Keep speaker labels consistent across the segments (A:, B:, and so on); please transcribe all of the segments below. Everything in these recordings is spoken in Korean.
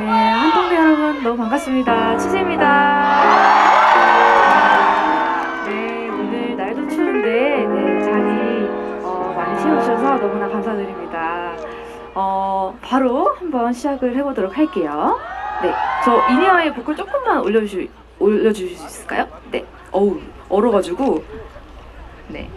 A: 네, 한동네 여러분 너무 반갑습니다. 치즈입니다. 네, 오늘 날도 추운데 네, 자리 어, 많이 채워주셔서 너무나 감사드립니다. 어, 바로 한번 시작을 해보도록 할게요. 네, 저 이니어의 보컬 조금만 올려주, 올려주실 수 있을까요? 네, 어우, 얼어가지고. 네.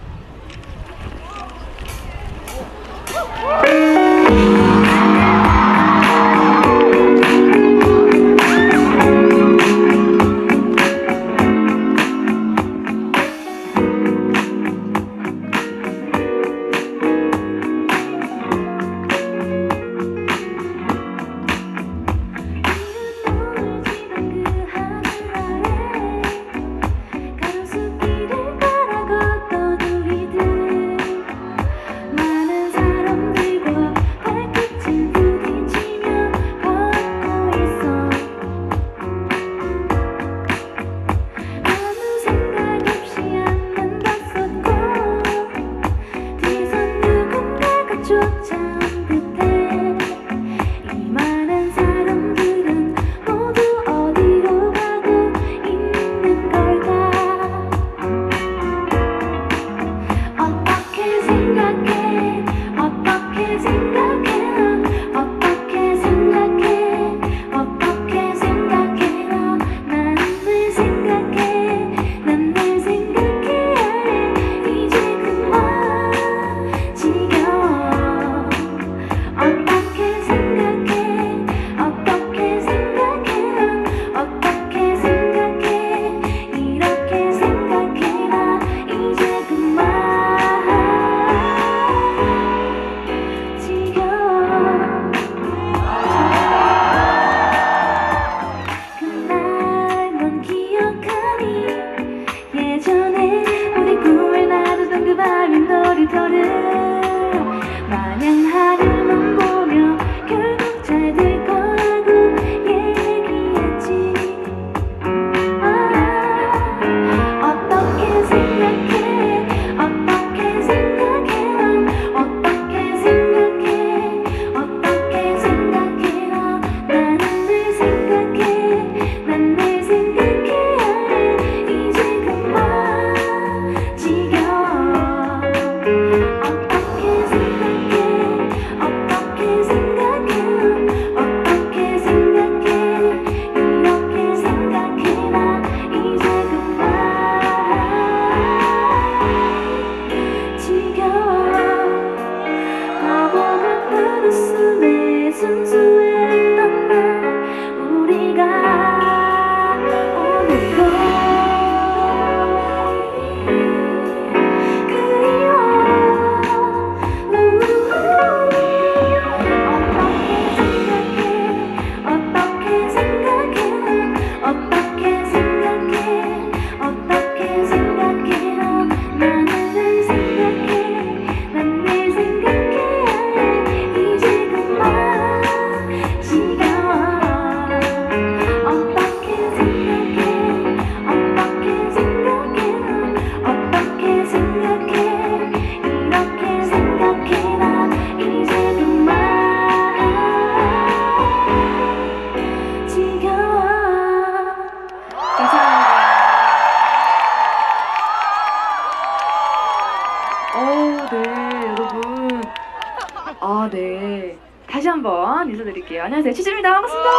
A: 인사드릴게요. 안녕하세요. 치즈입니다. 반갑습니다.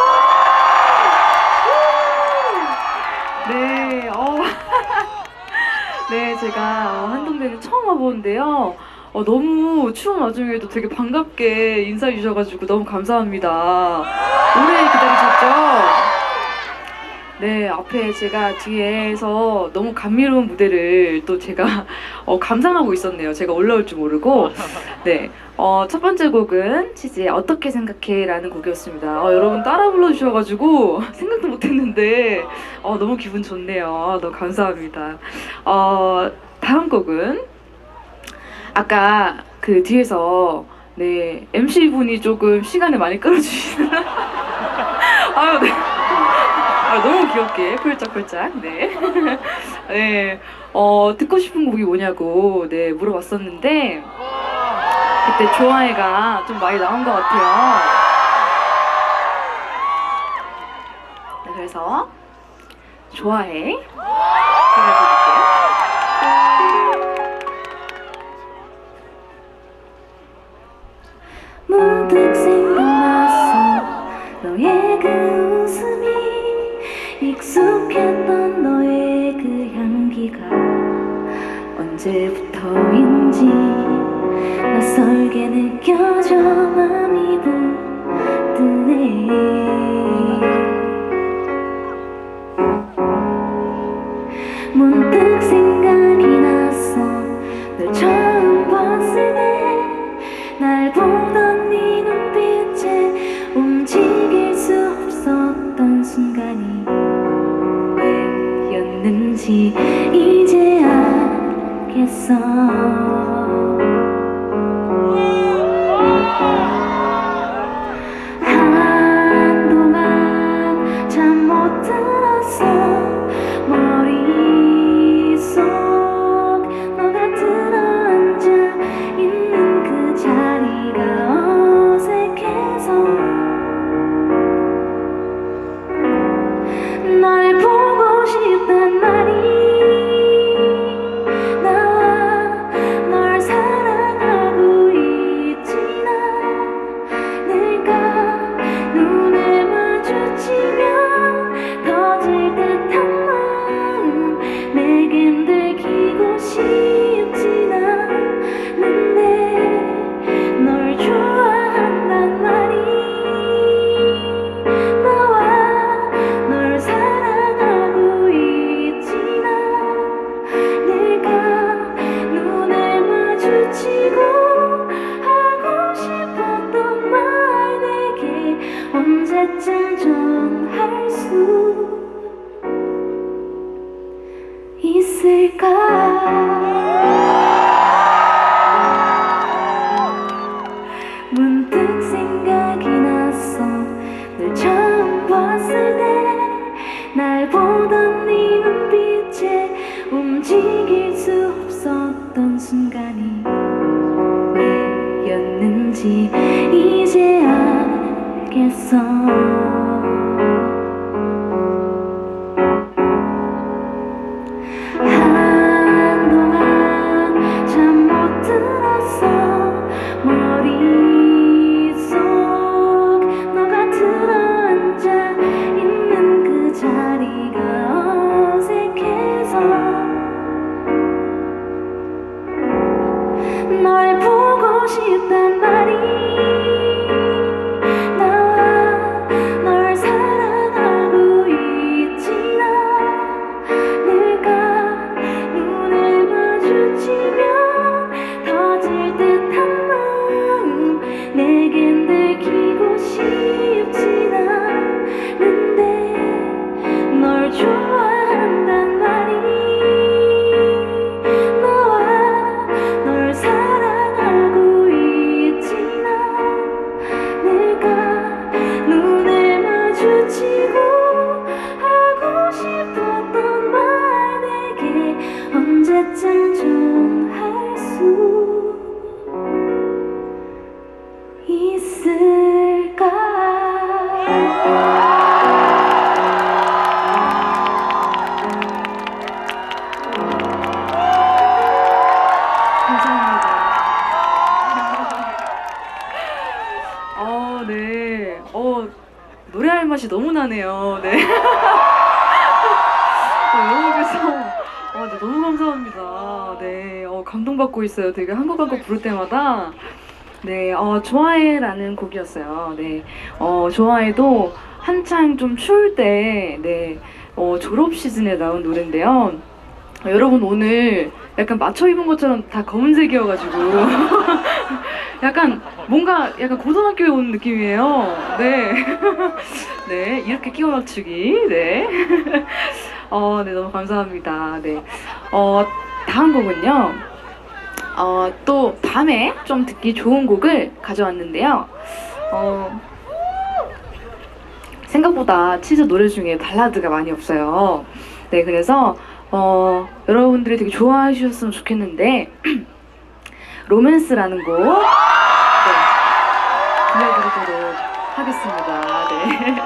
A: 네, 어. 네, 제가 어, 한동대는 처음 와보는데요. 어, 너무 추운 와중에도 되게 반갑게 인사해 주셔가지고 너무 감사합니다. 오래 기다리셨죠? 네, 앞에 제가 뒤에서 너무 감미로운 무대를 또 제가 어, 감상하고 있었네요. 제가 올라올 줄 모르고. 네, 어, 첫 번째 곡은 치즈의 어떻게 생각해? 라는 곡이었습니다. 어, 여러분 따라 불러주셔가지고 생각도 못했는데 어, 너무 기분 좋네요. 너무 감사합니다. 어, 다음 곡은 아까 그 뒤에서 네, MC 분이 조금 시간을 많이 끌어주시는 아유, 네. 아, 너무 귀엽게 폴짝폴짝 네. 네. 어, 듣고 싶은 곡이 뭐냐고 네, 물어봤었는데 그때 좋아해가 좀 많이 나온 것 같아요.
B: 이어서 좋아해 들려
A: 순간이 왜였는지 이제 알겠어
B: 있어요. 되게 한곡한곡 부를 때마다. 네, 어, 좋아해라는 곡이었어요. 네, 어, 좋아해도 한창 좀 추울 때, 네, 어, 졸업 시즌에 나온 노래인데요. 어, 여러분 오늘 약간 맞춰 입은 것처럼 다 검은색이어가지고 약간 뭔가 약간 고등학교에 온 느낌이에요. 네, 네 이렇게 끼워 맞추기. 네, 어, 네 너무 감사합니다. 네, 어 다음 곡은요. 어, 또 밤에 좀 듣기 좋은 곡을 가져왔는데요. 어, 생각보다 치즈 노래 중에 발라드가 많이 없어요. 네, 그래서 어, 여러분들이 되게 좋아해 주셨으면 좋겠는데 로맨스라는 곡 네, 들려드리도록 하겠습니다. 네.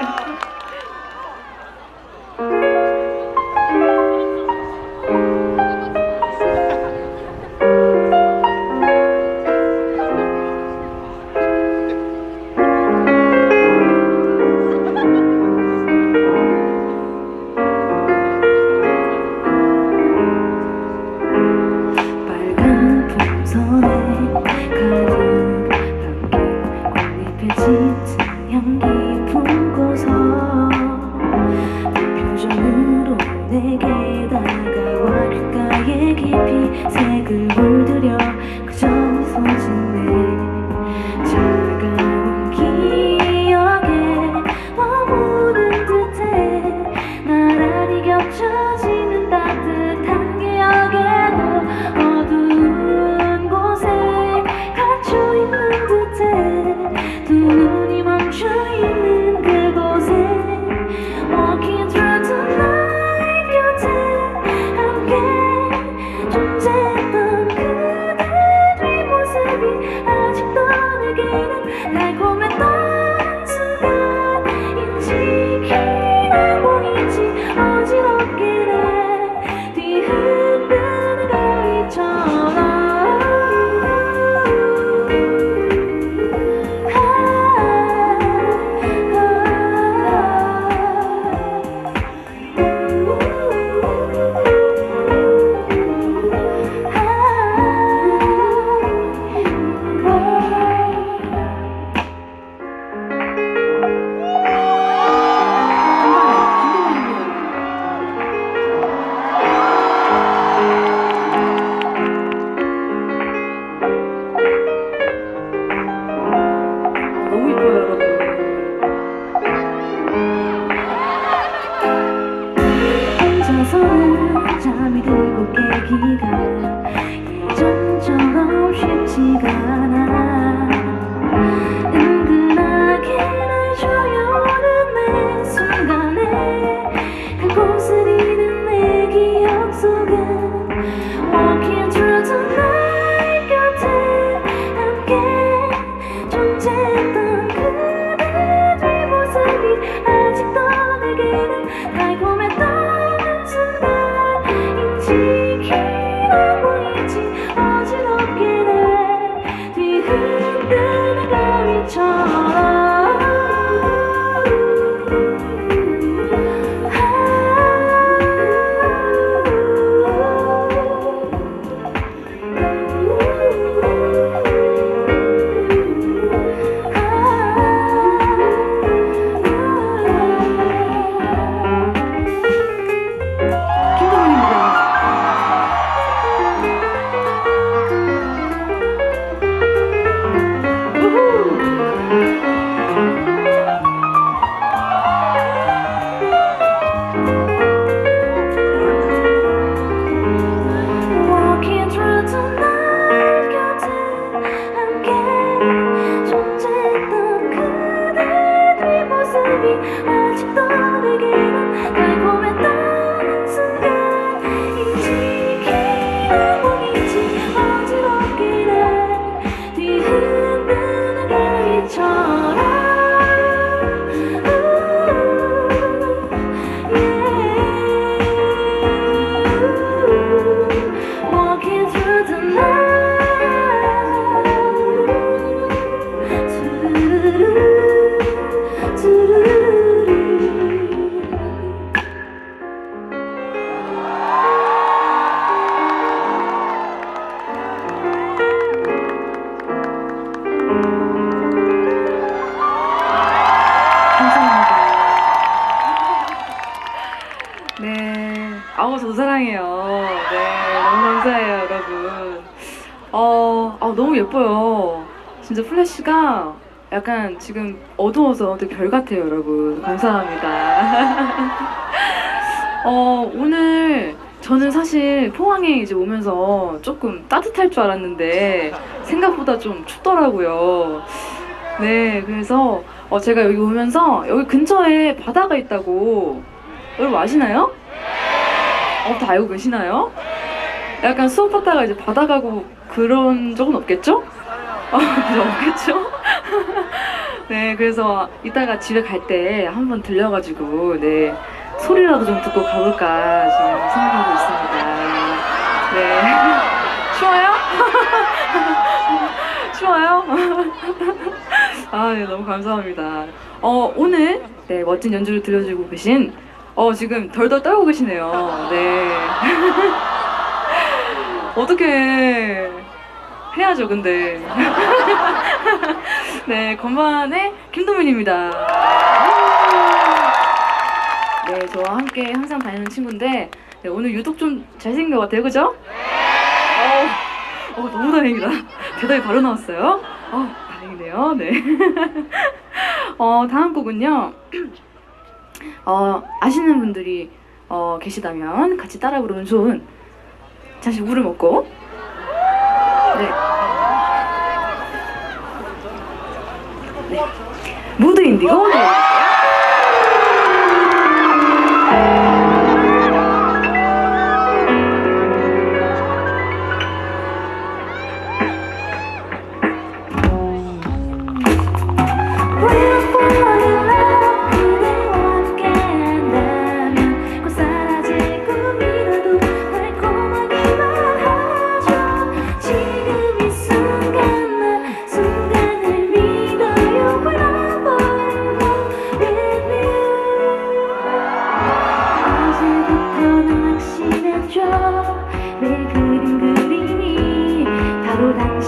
B: 약간 지금 어두워서 되게 별 같아요, 여러분. 감사합니다. 어, 오늘 저는 사실 포항에 이제 오면서 조금 따뜻할 줄 알았는데 생각보다 좀 춥더라고요. 네, 그래서 어, 제가 여기 오면서 여기 근처에 바다가 있다고 여러분 아시나요? 어, 다 알고 계시나요? 약간 수업하다가 이제 바다 가고 그런 적은 없겠죠? 어, 없겠죠? 네, 그래서 이따가 집에 갈 때 한번 들려가지고, 네, 소리라도 좀 듣고 가볼까 지금 생각하고 있습니다. 네. 추워요? 추워요? 아, 네, 너무 감사합니다. 어, 오늘, 네, 멋진 연주를 들려주고 계신, 어, 지금 덜덜 떨고 계시네요. 네. 어떻게 해야죠, 근데. 네, 건반의 김도민입니다. 네, 저와 함께 항상 다니는 친구인데, 네, 오늘 유독 좀 잘생긴 것 같아요, 그죠? 어, 어, 너무 다행이다. 대답이 바로 나왔어요. 어, 다행이네요. 네. 어, 다음 곡은요. 어, 아시는 분들이 어, 계시다면 같이 따라 부르면 좋은 잠시 물을 먹고 네. 네. 무드 인디고 네.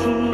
A: beauty.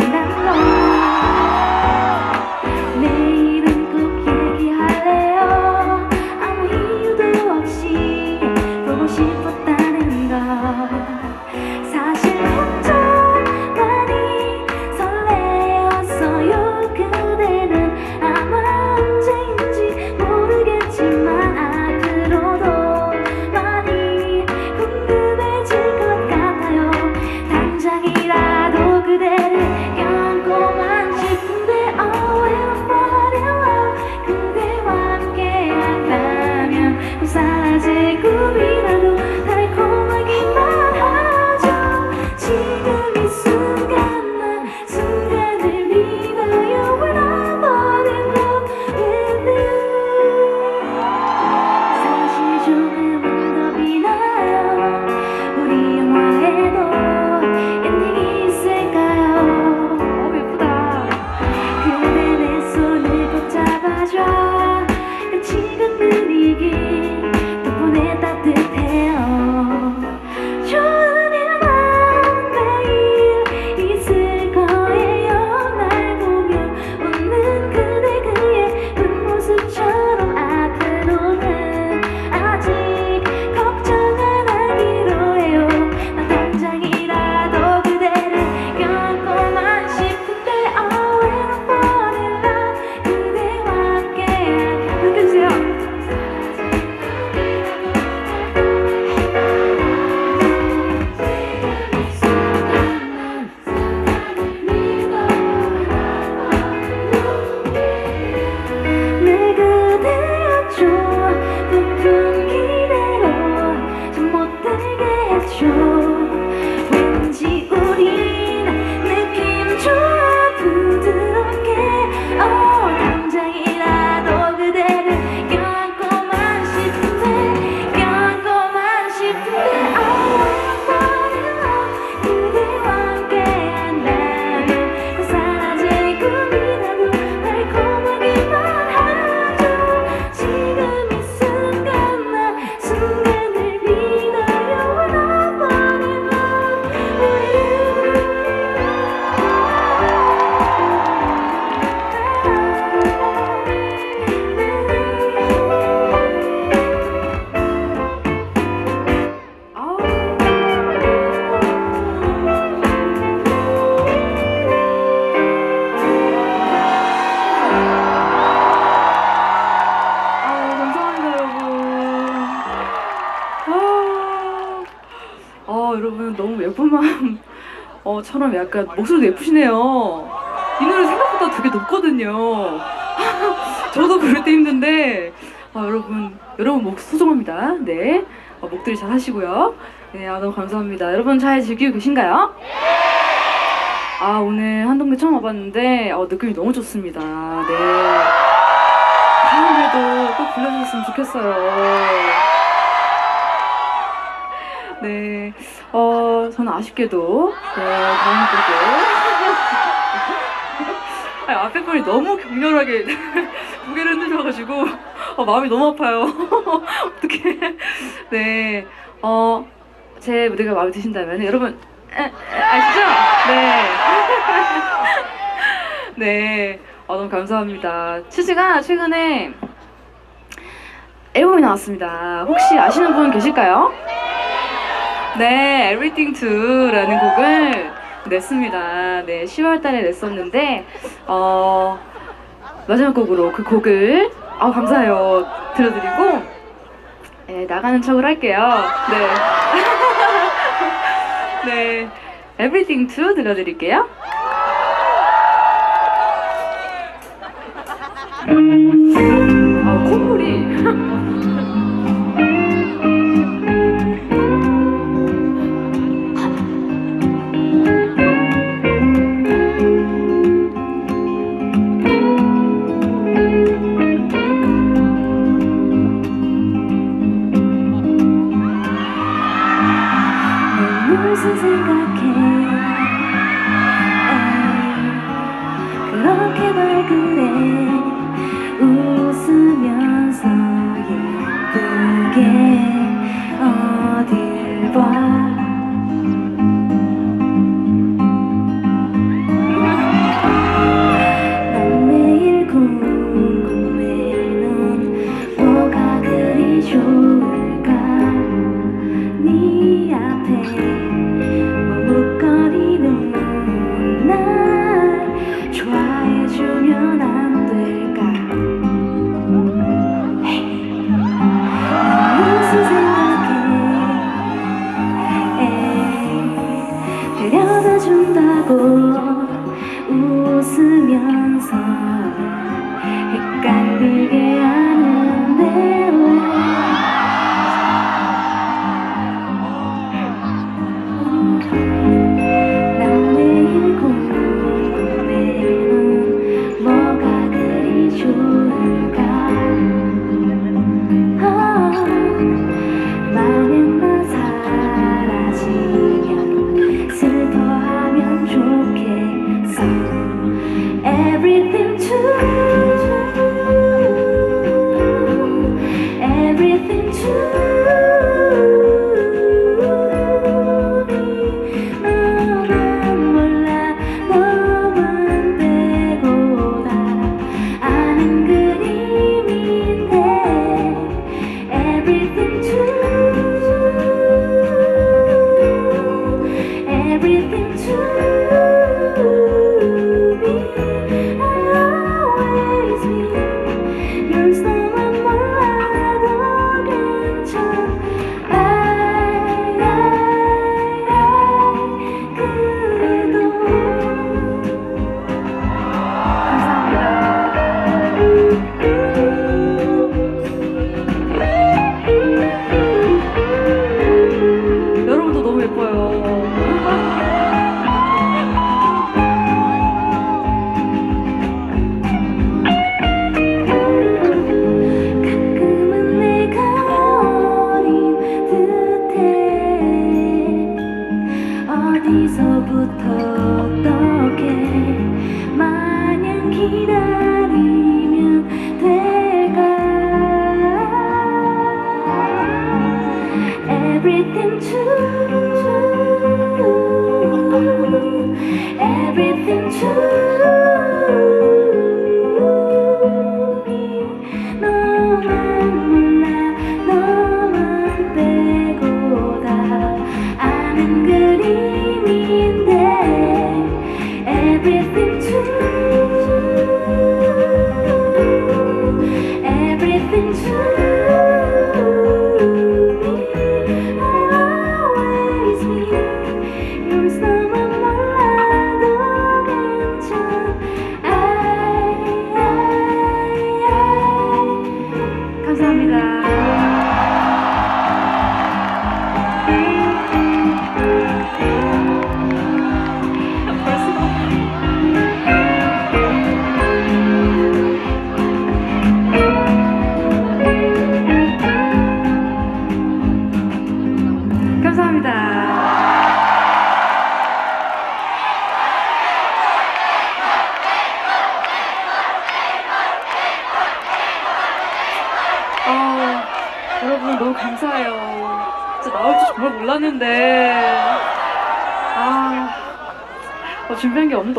A: 어,
B: 처럼 약간 목소리도 예쁘시네요. 이 노래 생각보다 되게 높거든요. 저도 그럴 때 힘든데 아, 여러분 여러분 목 소중합니다. 네 어, 목도리 잘 하시고요. 네 아, 너무 감사합니다. 여러분 잘 즐기고 계신가요? 아 오늘 한동대 처음 와봤는데 어, 느낌이 너무 좋습니다. 네 다음에도 꼭 불러주셨으면 좋겠어요. 네, 어, 저는 아쉽게도, 네, 다음 곡에. 아니, 앞에 분이 너무 격렬하게 고개를 흔드셔가지고, 어, 마음이 너무 아파요. 어떡해. 네, 어, 제 무대가 마음에 드신다면, 여러분, 에, 에, 아시죠? 네. 네, 어, 너무 감사합니다. 치즈가 최근에 앨범이 나왔습니다. 혹시 아시는 분 계실까요? 네, Everything To라는 곡을 냈습니다. 네, 10월 달에 냈었는데, 어, 마지막 곡으로 그 곡을, 아, 감사해요. 들려드리고, 네, 나가는 척을 할게요. 네. 네, Everything To 들려드릴게요.
A: 웃으 everything to. everything to.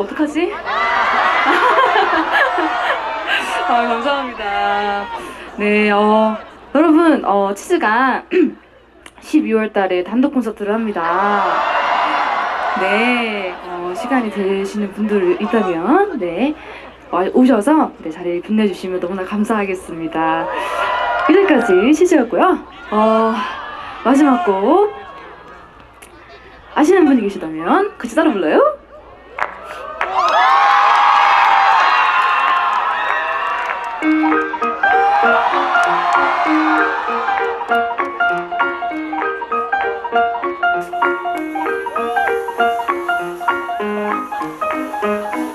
A: 어떡하지? 아, 감사합니다. 네, 어, 여러분, 어, 치즈가 12월 달에 단독 콘서트를 합니다. 네, 어, 시간이 되시는 분들 있다면, 네, 오셔서 네, 자리를 빛내주시면 너무나 감사하겠습니다. 이제까지 치즈였고요. 어, 마지막 곡 아시는 분이 계시다면 같이 따라 불러요. Thank you.